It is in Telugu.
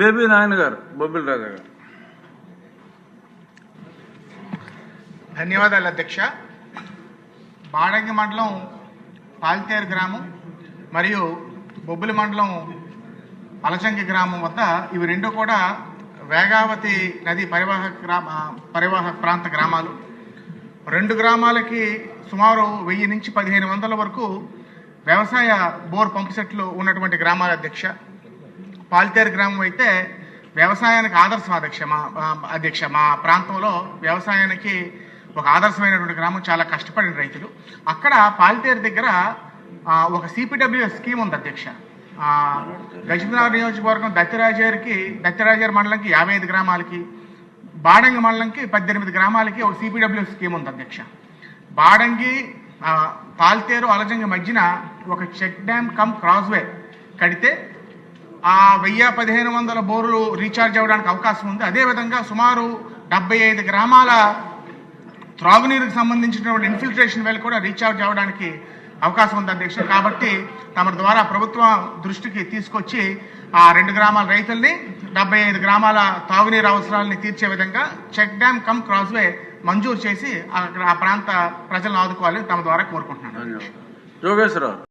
బేబీ నాయన గారు బొబ్బిల్ రాజా గారు ధన్యవాదాలు అధ్యక్ష. బాడంగి మండలం పాల్తేరు గ్రామం మరియు బొబ్బిలి మండలం అలచంకి గ్రామం వద్ద ఇవి రెండు కూడా వేగావతి నది పరివాహక గ్రామ పరివాహక ప్రాంత గ్రామాలు. రెండు గ్రామాలకి సుమారు వెయ్యి నుంచి పదిహేను వందల వరకు వ్యవసాయ బోర్ పంపు సెట్లు ఉన్నటువంటి గ్రామాల అధ్యక్ష. పాలితేరు గ్రామం అయితే వ్యవసాయానికి ఆదర్శం అధ్యక్ష మా అధ్యక్ష మా ప్రాంతంలో వ్యవసాయానికి ఒక ఆదర్శమైనటువంటి గ్రామం చాలా కష్టపడిన రైతులు. అక్కడ పాలితేరు దగ్గర ఒక సిపిడబ్ల్యూ స్కీమ్ ఉంది అధ్యక్ష. లక్ష్మీనగర్ నియోజకవర్గం దత్తిరాజేరికి దత్తిరాజేరు మండలంకి యాభై ఐదు గ్రామాలకి బాడంగి మండలంకి పద్దెనిమిది గ్రామాలకి ఒక సిపిడబ్ల్యూ స్కీమ్ ఉంది అధ్యక్ష. బాడంగి పాల్తేరు అలజంగి మధ్యన ఒక చెక్ డ్యామ్ కమ్ క్రాస్వే కడితే ఆ వెయ్యి పదిహేను వందల బోర్లు రీఛార్జ్ అవ్వడానికి అవకాశం ఉంది. అదేవిధంగా సుమారు డెబ్బై ఐదు గ్రామాల త్రాగునీరుకు సంబంధించినటువంటి ఇన్ఫిల్ట్రేషన్ వేలు కూడా రీఛార్జ్ అవ్వడానికి అవకాశం ఉంది అధ్యక్ష కాబట్టి తమ ద్వారా ప్రభుత్వం దృష్టికి తీసుకొచ్చి ఆ రెండు గ్రామాల రైతుల్ని డెబ్బై ఐదు గ్రామాల తాగునీరు అవసరాలని తీర్చే విధంగా చెక్ డ్యామ్ కమ్ క్రాస్వే మంజూరు చేసి ఆ ఆ ప్రాంత ప్రజలను ఆదుకోవాలని తమ ద్వారా కోరుకుంటున్నాను.